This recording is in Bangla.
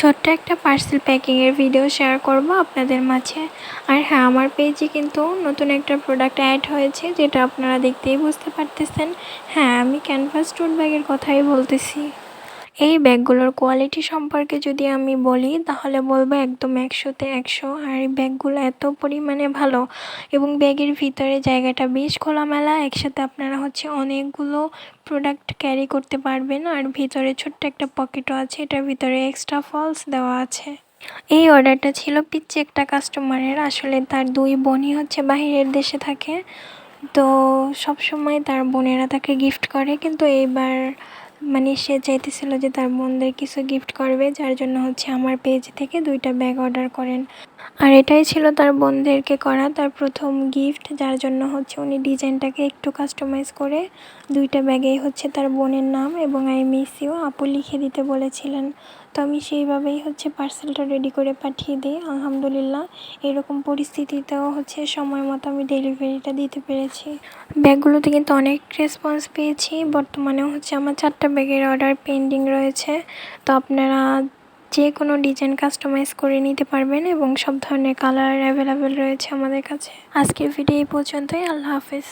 ছোট্ট একটা পার্সেল প্যাকিংয়ের ভিডিও শেয়ার করব আপনাদের মাঝে। আর হ্যাঁ আমার পেজে কিন্তু নতুন একটা প্রোডাক্ট অ্যাড হয়েছে, যেটা আপনারা দেখতেই বুঝতে পারতেছেন। হ্যাঁ আমি ক্যানভাস টোট ব্যাগের কথাই বলতেছি। এই ব্যাগগুলোর কোয়ালিটি সম্পর্কে যদি আমি বলি, তাহলে বলব একদম একশোতে একশো। আর এই ব্যাগগুলো এত পরিমাণে ভালো এবং ব্যাগের ভিতরে জায়গাটা বেশ খোলামেলা। একসাথে আপনারা হচ্ছে অনেকগুলো প্রোডাক্ট ক্যারি করতে পারবেন। আর ভিতরে ছোট্ট একটা পকেটও আছে, এটার ভিতরে এক্সট্রা ফলস দেওয়া আছে। এই অর্ডারটা ছিল পিচ্ছি একটা কাস্টমারের আসলে তার দুই বোনই হচ্ছে বাহিরের দেশে থাকে। তো সব সময় তার বোনেরা তাকে গিফট করে। কিন্তু এইবার মানে সে চাইতেছিল যে তার বোনদের কিছু গিফট করবে, যার জন্য হচ্ছে আমার পেজ থেকে দুইটা ব্যাগ অর্ডার করেন। আর এটাই ছিল তার বোনদেরকে করা তার প্রথম গিফট যার জন্য হচ্ছে উনি ডিজাইনটাকে একটু কাস্টমাইজ করে দুইটা ব্যাগেই হচ্ছে তার বোনের নাম এবং আই মিস ইউ আপু লিখে দিতে বলেছিলেন। তো আমি সেইভাবেই হচ্ছে পার্সেলটা রেডি করে পাঠিয়ে দিই, আলহামদুলিল্লাহ। এরকম পরিস্থিতিতেও হচ্ছে সময় মতো আমি ডেলিভারিটা দিতে পেরেছি। ব্যাগগুলোতে কিন্তু অনেক রেসপন্স পেয়েছি বর্তমানে হচ্ছে আমার চারটা ব্যাগের অর্ডার পেন্ডিং রয়েছে। তো আপনারা যে কোনো ডিজাইন কাস্টমাইজ করে নিতে পারবেন এবং সব ধরনের কালার অ্যাভেলেবেল রয়েছে আমাদের কাছে। আজকের ভিডিও এই পর্যন্তই, আল্লাহ হাফেজ।